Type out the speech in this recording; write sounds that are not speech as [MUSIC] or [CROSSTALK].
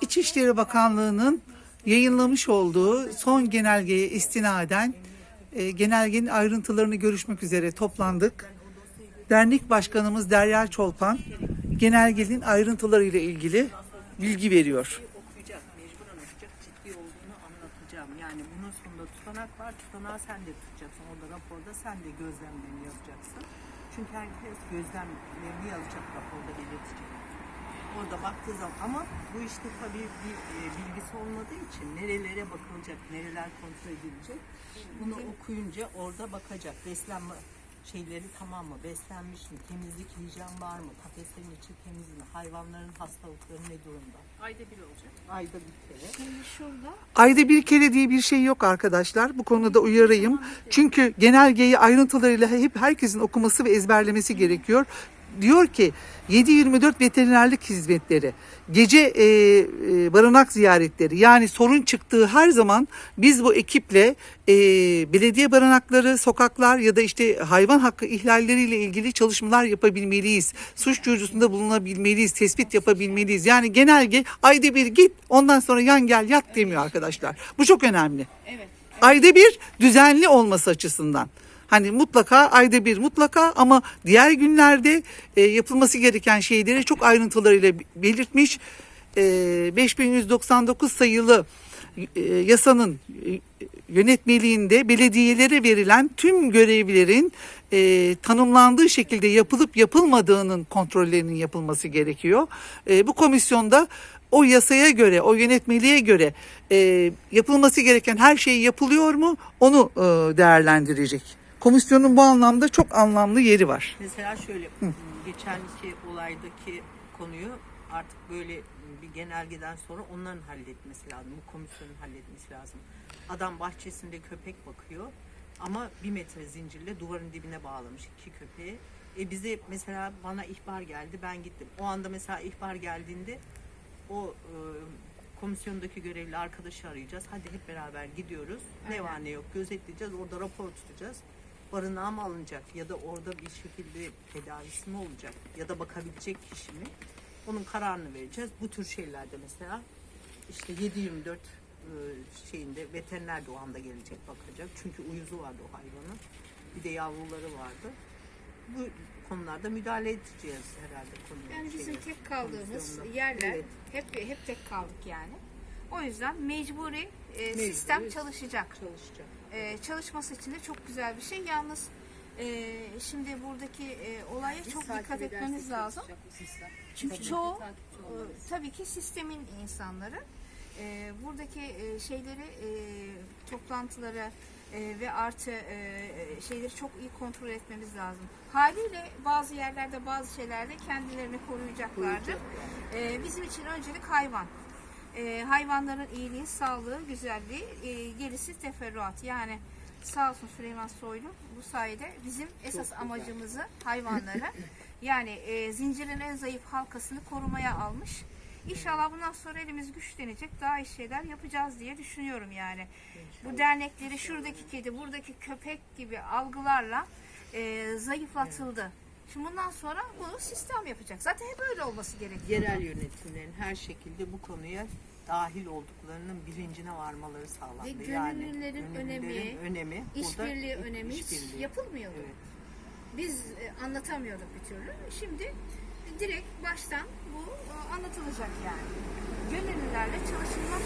İçişleri Bakanlığı'nın yayınlamış olduğu son genelgeye istinaden e, genelgenin ayrıntılarını görüşmek üzere toplandık. Dernek Başkanımız Derya Çolpan genelgenin ayrıntılarıyla ilgili bilgi veriyor. Yani bunun sonunda tutanak var, tutanağı sen de tutacaksın. Orada raporda sen de gözlemlerini yapacaksın. Çünkü herkes gözlemlerini yazacak raporda belirtecek. Orada baktığı zaman ama bu işte tabii bir e, bilgisi olmadığı için nerelere bakılacak, nereler kontrol edilecek. Bunu okuyunca orada bakacak. Beslenme şeyleri tamam mı? Beslenmiş mi? Temizlik, hijyen var mı? Kafeslerin içi temiz mi? Hayvanların hastalıkları ne durumda? Ayda bir olacak. Ayda bir kere. Şimdi şurada Ayda bir kere diye bir şey yok arkadaşlar. Bu konuda uyarayım. Çünkü genelgeyi ayrıntılarıyla hep herkesin okuması ve ezberlemesi gerekiyor. Diyor ki 7-24 veterinerlik hizmetleri, gece e, e, barınak ziyaretleri yani sorun çıktığı her zaman biz bu ekiple e, belediye barınakları, sokaklar ya da işte hayvan hakkı ihlalleriyle ilgili çalışmalar yapabilmeliyiz. Suç duyurusunda bulunabilmeliyiz, tespit yapabilmeliyiz. Yani genelge ayda bir git ondan sonra yan gel yat demiyor arkadaşlar. Bu çok önemli. evet. Ayda bir düzenli olması açısından. Hani mutlaka ayda bir mutlaka ama diğer günlerde e, yapılması gereken şeyleri çok ayrıntılarıyla belirtmiş. E, 5199 sayılı e, yasanın e, yönetmeliğinde belediyelere verilen tüm görevlerin e, tanımlandığı şekilde yapılıp yapılmadığının kontrollerinin yapılması gerekiyor. E, bu komisyonda o yasaya göre, o yönetmeliğe göre e, yapılması gereken her şey yapılıyor mu onu e, değerlendirecek. Komisyonun bu anlamda çok anlamlı yeri var. Mesela şöyle geçenki olaydaki konuyu artık böyle bir genelgeden sonra onların halletmesi lazım. Bu komisyonun halletmesi lazım. Adam bahçesinde köpek bakıyor ama bir metre zincirle duvarın dibine bağlamış iki köpeği. E bize mesela bana ihbar geldi ben gittim. O anda mesela ihbar geldiğinde o e, komisyondaki görevli arkadaşı arayacağız. Hadi hep beraber gidiyoruz. Ne var ne yok gözetleyeceğiz. Orada rapor tutacağız. Barınağa mı alınacak ya da orada bir şekilde tedavisi mi olacak ya da bakabilecek kişi mi? Onun kararını vereceğiz. Bu tür şeylerde mesela işte 7-24 e, şeyinde veteriner de o anda gelecek bakacak. Çünkü uyuzu vardı o hayvanın. Bir de yavruları vardı. Bu konularda müdahale edeceğiz herhalde konuya. Yani bizim şeye, tek kaldığımız yerler Evet. hep hep tek kaldık yani. O yüzden mecburi, e, Mecburi sistem çalışacak. çalışacak. E, çalışması için de çok güzel bir şey. Yalnız e, şimdi buradaki e, olaya çok dikkat etmemiz lazım. Çünkü çoğu e, tabii ki sistemin insanları e, buradaki e, şeyleri e, toplantıları e, ve artı e, şeyleri çok iyi kontrol etmemiz lazım. Haliyle bazı yerlerde bazı şeylerde kendilerini koruyacaklardır. E, bizim için öncelik hayvan. E, hayvanların iyiliği, sağlığı, güzelliği, e, gerisi teferruat. Yani sağ olsun Süleyman Soylu bu sayede bizim esas amacımızı hayvanları [LAUGHS] yani e, zincirin en zayıf halkasını korumaya almış. İnşallah bundan sonra elimiz güçlenecek, daha iyi şeyler yapacağız diye düşünüyorum yani. Bu dernekleri şuradaki kedi, buradaki köpek gibi algılarla e, zayıflatıldı. Şimdi bundan sonra bunu sistem yapacak. Zaten hep öyle olması gerekiyor. Yerel yönetimlerin her şekilde bu konuya dahil olduklarının bilincine varmaları sağlandı. Ve gönüllülerin önemi, önemi burada İşbirliği önemi işbirliği. yapılmıyordu. Evet. Biz e, anlatamıyorduk bir türlü. Şimdi direkt baştan bu e, anlatılacak yani. Gönüllülerle çalışılmak